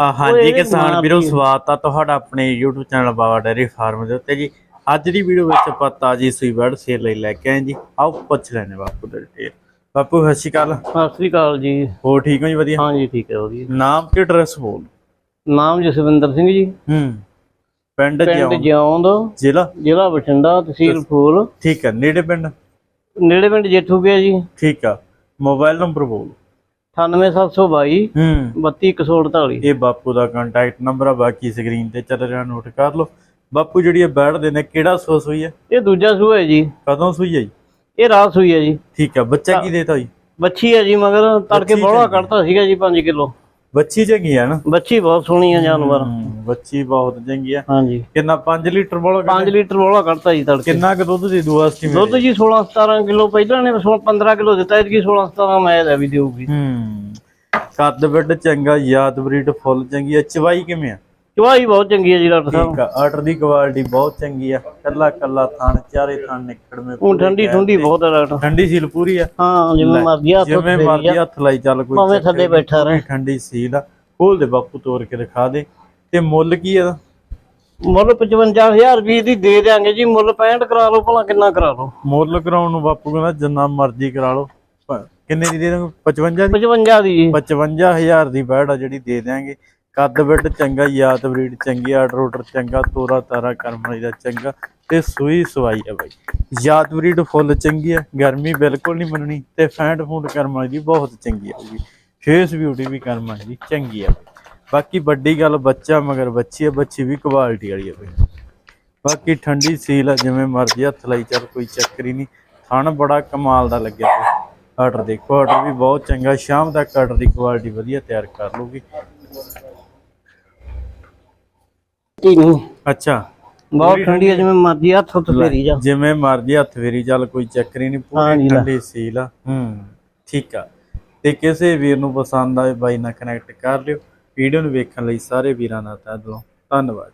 ਆ ਹਾਂਜੀ ਕਿਸਾਨ ਵੀਰੋ ਸਵਾਗਤ ਆ ਤੁਹਾਡਾ ਆਪਣੇ YouTube channel Baba dairy farm ਦੇ ਉੱਤੇ ਜੀ। ਅੱਜ ਦੀ ਵੀਡੀਓ ਵਿੱਚ ਆਪਾਂ ਤਾਜੀ ਸੂਈ ਬਰਡ ਸੇਲ ਲਈ ਲੈ ਕੇ ਆਏ ਜੀ। ਆਓ ਪੁੱਛ ਲੈਣੇ ਬਾਪੂ ਦੇ ਡਿਟੇਲ ਬਾਪੂ ਸਤਿ ਸ਼੍ਰੀ ਅਕਾਲ। ਸਤਿ ਸ੍ਰੀ ਅਕਾਲ ਜੀ। ਹੋਰ ਠੀਕ ਹੋ ਜੀ ਵਧੀਆ? ਹਾਂ ਜੀ ਠੀਕ ਹੈ ਵਧੀਆ। ਨਾਮ ਤੇ ਐਡਰੈਸ ਬੋਲ। ਨਾਮ ਜਸਵਿੰਦਰ ਸਿੰਘ ਜੀ। ਹੂੰ। ਪਿੰਡ ਪਿੰਡ ਜਿਉਂ ਜਿਉਂਦ ਜ਼ਿਲ੍ਹਾ? ਜ਼ਿਲ੍ਹਾ ਬਠਿੰਡਾ ਤਹਿਸੀਲ ਫੂਲ। ਠੀਕ ਹੈ ਨੇੜੇ ਪਿੰਡ? ਨੇੜੇ ਪਿੰਡ ਜੇਠੂ ਪਿਆ ਜੀ। ਠੀਕ ਆ। ਮੋਬਾਈਲ ਨੰਬਰ ਬੋਲ। 98722 ਹੂੰ। 32148 ਇਹ ਬਾਪੂ ਦਾ ਕੰਟੈਕਟ ਨੰਬਰ ਆ ਬਾਕੀ ਸਕਰੀਨ ਤੇ ਚੱਲ ਰਿਹਾ ਨੋਟ ਕਰ ਲਓ। ਬਾਪੂ ਜਿਹੜੀ ਇਹ ਬੈਠ ਦੇ ਨੇ ਕਿਹੜਾ ਸੋਸ ਹੋਈ ਹੈ ਇਹ ਦੂਜਾ ਸੂਆ ਹੈ ਜੀ। ਕਦੋਂ ਸੂਈ ਹੈ ਜੀ? ਇਹ ਰਾਤ ਸੂਈ ਹੈ ਜੀ। ਠੀਕ ਆ ਬੱਚਾ ਕੀ ਦੇਤਾ ਜੀ? ਬੱਚੀ ਹੈ ਜੀ ਮਗਰ ਤੜਕੇ ਬੋਲਾ ਚੰਗੀ। ਕੱਢਤਾ ਸੀਗਾ ਜੀ 5 ਕਿਲੋ। ਬੱਚੀ ਚੰਗੀ ਆ ਨਾ? ਬੱਚੀ ਬਹੁਤ ਸੋਹਣੀ ਹੈ ਜਾਨਵਰ। ਬੱਚੀ ਬਹੁਤ ਚੰਗੀ ਆ। ਹਾਂ ਜੀ ਕਿੰਨਾ 5 ਲੀਟਰ ਬੋਲਾ 5 ਲੀਟਰ ਬੋਲਾ ਕੱਢਤਾ ਜੀ ਤੜਕੇ। ਕਿੰਨਾ ਕੁ ਦੁੱਧ ਦੀ ਦੂਆ ਸਟੀਮ ਦੁੱਧ ਜੀ 16 17 ਕਿਲੋ ਪਹਿਲਾਂ ਨੇ 15 ਕਿਲੋ ਦਿੱਤਾ ਇਹਦੀ 16 17 ਮੈਂ ਦਾ ਵੀ ਦੇਊਗੀ। ਹੂੰ। ਕੱਦ ਵਿੱਡ ਚੰਗਾ ਯਾਦ ਬਰੀਡ ਫੁੱਲ ਚੰਗੀ ਆ। ਚਵਾਈ ਕਿਵੇਂ ਆ? ਚਵਾਈ ਬਹੁਤ ਚੰਗੀ ਹੈ ਜੀ ਡਾਕਟਰ ਸਾਹਿਬ। ਠੀਕ ਆ ਆਰਡਰ ਦੀ ਕੁਆਲਿਟੀ ਬਹੁਤ ਚੰਗੀ ਆ। ਕੱਲਾ ਕੱਲਾ ਥਣ ਚਾਰੇ ਥਣ ਨਿਕੜਵੇਂ ਹੁਣ ਠੰਡੀ ਠੰਡੀ ਬਹੁਤ ਹੈ ਡਾਕਟਰ। ਠੰਡੀ ਸੀਲ ਪੂਰੀ ਆ। ਹਾਂ ਜਿਵੇਂ ਮਰਜ਼ੀ ਹੱਥ ਜਿਵੇਂ ਮਰਜ਼ੀ ਆ। ਹੱਥ ਲਾਈ ਚੱਲ ਕੋਈ ਭਾਵੇਂ ਥੱਲੇ ਬੈਠਾ ਰਹੇ। ਠੰਡੀ ਸੀਲ ਆ। ਖੋਲ ਦੇ ਬਾਪੂ ਤੋੜ ਕੇ ਦਿਖਾ ਦੇ। ਤੇ ਮੁੱਲ ਕੀ ਇਹਦਾ? ਮੁੱਲ 55000 ਰੁਪਏ ਦੀ ਦੇ ਦਿਆਂਗੇ ਜੀ ਮੁੱਲ 65 ਕਰਾ ਲਓ ਭਲਾ ਕਿੰਨਾ ਕਰਾ ਲਓ। ਮੁੱਲ ਕਰਾਉਣ ਨੂੰ ਬਾਪੂ ਕਹਿੰਦਾ ਜਿੰਨਾ ਮਰਜ਼ੀ ਕਰਾ ਲਓ। ਕਿੰਨੇ ਦੀ ਦੇ ਦਾਂਗੇ 55 ਦੀ? 55 ਦੀ ਜੀ। 55000 ਦੀ ਬੈੜ ਆ ਜਿਹੜੀ ਦੇ ਦਿਆਂਗੇ। ਕੱਦ ਬਿੱਟ ਚੰਗਾ, ਯਾਦ ਬਰੀਡ ਚੰਗੀ, ਆਰਡਰ ਆਰਡਰ ਚੰਗਾ, ਤੋਰਾ ਤਾਰਾ ਕਰਮ ਵਾਲੀ ਦਾ ਚੰਗਾ ਤੇ ਸੂਈ ਸਵਾਈ ਆ ਬਾਈ। ਯਾਦ ਬਰੀਡ ਫੁੱਲ ਚੰਗੀ ਆ ਗਰਮੀ ਬਿਲਕੁਲ ਨਹੀਂ ਮੰਨਣੀ ਤੇ ਫੈਂਟ ਫੂਡ ਕਰਮ ਵਾਲੀ ਦੀ ਬਹੁਤ ਚੰਗੀ ਆਊਗੀ ਫੇਸ ਬਿਊਟੀ ਵੀ ਕਰਮ ਵਾਲੀ ਦੀ ਚੰਗੀ ਆ ਬਾਕੀ ਵੱਡੀ ਗੱਲ ਬੱਚਾ ਮਗਰ ਬੱਚੀ ਹੈ, ਬੱਚੀ ਵੀ ਕੁਆਲਿਟੀ ਵਾਲੀ ਹੈ ਬਾਈ। ਬਾਕੀ ਠੰਡੀ ਸੀਲ ਆ ਜਿਵੇਂ ਮਰਜ਼ੀ ਹੱਥ ਲਾਈ ਚੱਲ, ਕੋਈ ਚੱਕਰ ਹੀ ਨਹੀਂ। ਥਣ ਬੜਾ ਕਮਾਲ ਦਾ ਲੱਗਿਆ ਆਰਡਰ ਦੇਖੋ, ਆਰਡਰ ਵੀ ਬਹੁਤ ਚੰਗਾ, ਸ਼ਾਮ ਤੱਕ ਆਰਡਰ ਦੀ ਕੁਆਲਿਟੀ ਵਧੀਆ ਤਿਆਰ ਕਰ ਲੂਗੀ ਕੀ ਨਹੀਂ ਅੱਛਾ। ਬਹੁਤ ਠੰਡੀ ਹੈ ਜਿਵੇਂ ਮਰਜ਼ੀ ਹੱਥ ਉੱਤੇ ਫੇਰੀ ਜਾ। ਜਿਵੇਂ ਮਰਜ਼ੀ ਹੱਥ ਫੇਰੀ ਚੱਲ ਕੋਈ ਚੱਕਰ ਹੀ ਨਹੀਂ ਪੂਰੀ। ਠੰਡੀ ਸੀਲ ਆ। ਹੂੰ ਠੀਕ ਆ। ਤੇ ਕਿਸੇ ਵੀਰ ਨੂੰ ਪਸੰਦ ਆਏ ਬਾਈ ਨਾਲ ਕਨੈਕਟ ਕਰ ਲਿਓ। ਵੀਡੀਓ ਨੂੰ ਵੇਖਣ ਲਈ ਸਾਰੇ ਵੀਰਾਂ ਦਾ ਤਹਿ ਦਿਲੋਂ। ਧੰਨਵਾਦ